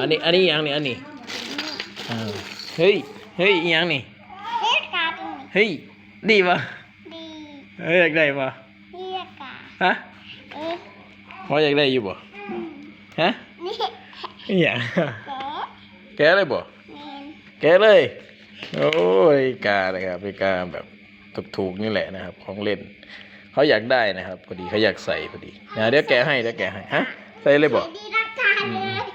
อันนี้ อันนี้อีหยังนี่อันนี้อ่าเฮ้ย เฮ้ยอีหยังนี่เรียกกาตรงนี้เฮ้ย ดีปะดีเฮ้ยอยากได้ปะเรียกกาฮะเอ๊ะว่าอยากได้อยู่บ่ฮะนี่อีหยังแกะแกะเลยบ่เมนแกะเลย โอ้ยกานะครับเป็นกาแบบถูกๆนี่แหละนะครับ ของเล่น เขาอยากได้นะครับพอดีเขาอยากใส่พอดีนะเดี๋ยวแกะให้เดี๋ยวแกะให้ ฮะ ใส่เลยบ่ใส่ดีรักกาเลย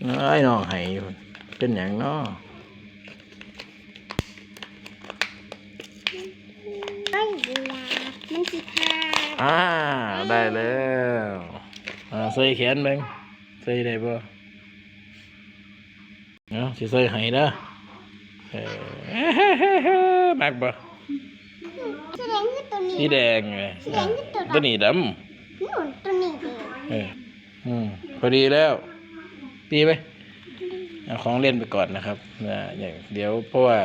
ไอ้น้องให้อยู่เป็นอย่างน้อเอ้ยเวลามันสิขาดอ่า ได้แล้วอ่าใส่แขนเบิ่งใส่ได้บ่เนาะสิใส่ให้เด้อเออมักบ่แสดงคือตัวนี้สีแดงไงสีแดงคือตัวดำตัวนี้ดำหนุนตัวนี้เองเอออืมพอดีแล้ว ดีไหมเอาของเล่นไปก่อนนะครับนะอย่างเดี๋ยวเพราะว่า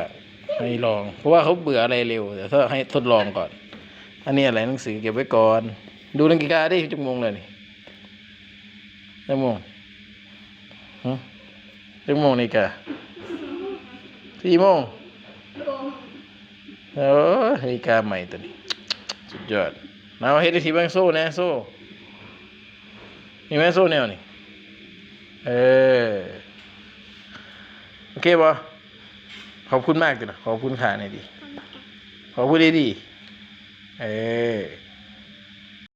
ให้ลอง เพราะว่าเขาเบื่ออะไรเร็วเดี๋ยวถ้าให้ทดลองก่อน อันนี้อะไรหนังสือเก็บไว้ก่อน ดูนาฬิกาดิจังโมงเลยนี่จังโมงฮะจังโมงนาฬิกาสี่โมงโอ้นาฬิกาใหม่ตัวนี้ สุดยอดมาเอาเฮ็ดได้ทีบ้างโซ่แน่โซ่มีไหมโซ่แนวนี่ เออ โอเคบอขอบคุณมากเลยนะขอบคุณค่ะใน่ดี ขอบคุณดีดีเออ